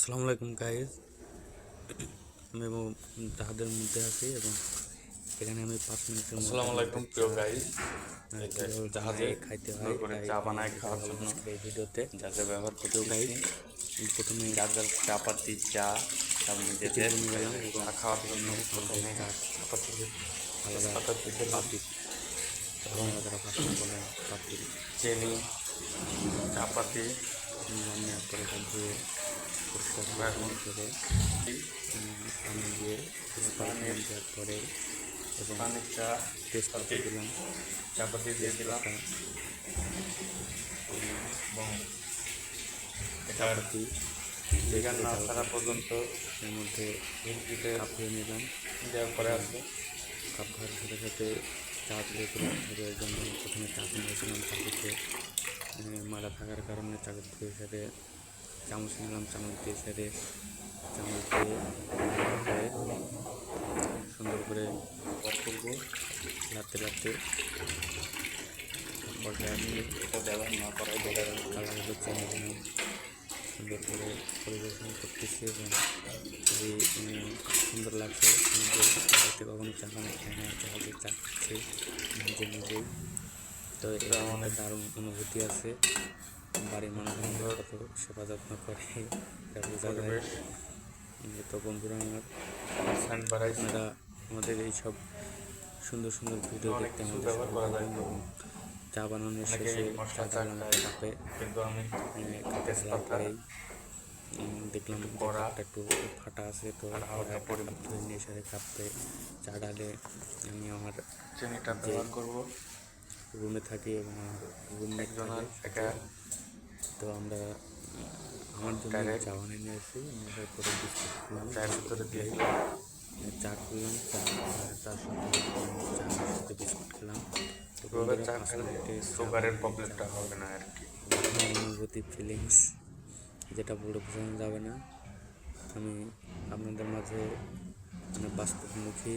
আসসালামু আলাইকুম গাইজ আমি এবং জাহাজের মধ্যে আছি এবং এখানে আমি পাঁচ মিনিটের আসসালামু আলাইকুম প্রিয় জাহাজে খাইতে হয় চা বানায় খাওয়ার দেখাবো জন্য। এই ভিডিওতে। যা যা ব্যবহার করতে গাইজ প্রথমে যার চা পাতি চা গেলাম এবং খাওয়ার জন্য প্রথমে চা পাতি আলাদা পাতা বলে চিনি চা পাতি নিলাম নেওয়ার ধুয়ে পরিষ্কার এখন করে পানি দিয়ে পানি দেওয়ার পরে এবং পানি চা তেজপাতা দিলাম চা পাতি দিয়ে দিলাম এবং এটার পাতি ভিগান না ছাড়া পর্যন্ত এর মধ্যে হিন্দিতে কাপিয়ে নিলাম দেওয়ার পরে আসবে কাপ খাওয়ার সাথে সাথে চা তুলে দিলাম প্রথমে চা কিনেছিলাম চাকুতে মারা থাকার কারণে চাকু ধুয়ে সেরে চামচ নিলাম চামচ দিয়ে সেরে চামচ দিয়ে সুন্দর করে ওয়াশ করব। আমি এটা ব্যবহার না করাই বেটার কালার হচ্ছে আমি সুন্দর করে পরিবেশন করতেছি এবং খুবই সুন্দর লাগছে। বাড়িতে কখনো চা বানাই খাই না চা খাচ্ছি নিজে নিজেই। তো এটা অনেক দারুণ অনুভূতি আছে। বাড়ির মানুষ আমাদের কত সেবা যত্ন করে এটা বোঝা যায় তো বন্ধুরা আমার। আপনারা আমাদের এই সব সুন্দর সুন্দর ভিডিও দেখতে আমাদের চা বানানোর শেষে চা চা কাপে কিন্তু আমি কাপে তেজপাতা, পরেই দেখলাম কাপটা একটু ফাটা আছে তো নিয়ে এসে কাপে চা ডালে আমি আমার চিনিটা ব্যবহার করব। রুমে থাকি এবং রুমমেট একজন একা তো আমরা আমার জন্য চা বানিয়ে নিয়ে আসি আসার পরে বিস্কুট খুললাম চায়ের ভিতরে দিয়ে চা করলাম চা তার সাথে চার সাথে বিস্কুট খেলাম। চা খেলে সুগারের প্রবলেমটা হবে না আর কি। অনুভূতি ফিলিংস যেটা বলে বোঝানো যাবে না। আমি আপনাদের মাঝে মানে বাস্তবমুখী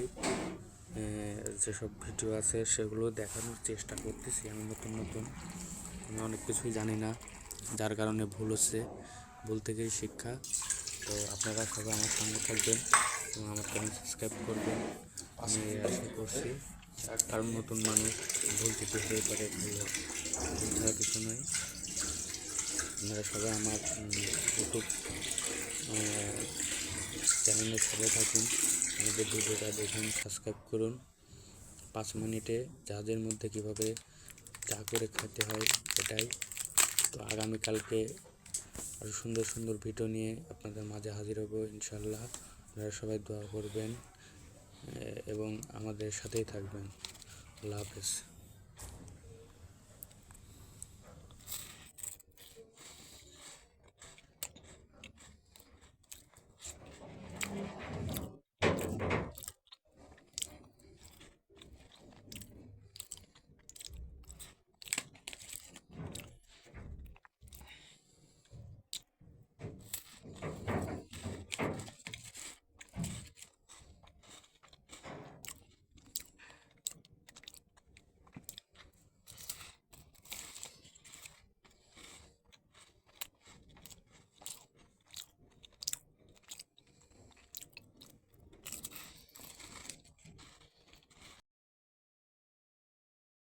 যেসব ভিডিও আছে সেগুলো দেখানোর চেষ্টা করতেছি আমি নতুন নতুন। আমি অনেক কিছুই জানি না, যার কারণে ভুল হচ্ছে, ভুল থেকেই শিক্ষা। তো আপনারা সবাই আমার সঙ্গে থাকবেন এবং আমার চ্যানেল সাবস্ক্রাইব করবেন। আমি আশা করছি কারণ নতুন মানুষ ভুল ত্রুটি হয়ে পারে ছাড়া কিছু নয়। আপনারা সবাই আমার ইউটিউব চ্যানেলে সবাই থাকুন, আমাদের ভিডিওটা দেখুন সাবস্ক্রাইব করুন। পাঁচ মিনিটে জাহাজের মধ্যে কীভাবে চা করে খেতে হয় এটাই। তো আগামীকালকে আরও সুন্দর সুন্দর ভিডিও নিয়ে আপনাদের মাঝে হাজির হব ইনশাল্লাহ আপনারা সবাই দোয়া করবেন এবং আমাদের সাথেই থাকবেন। আল্লাহ হাফেজ।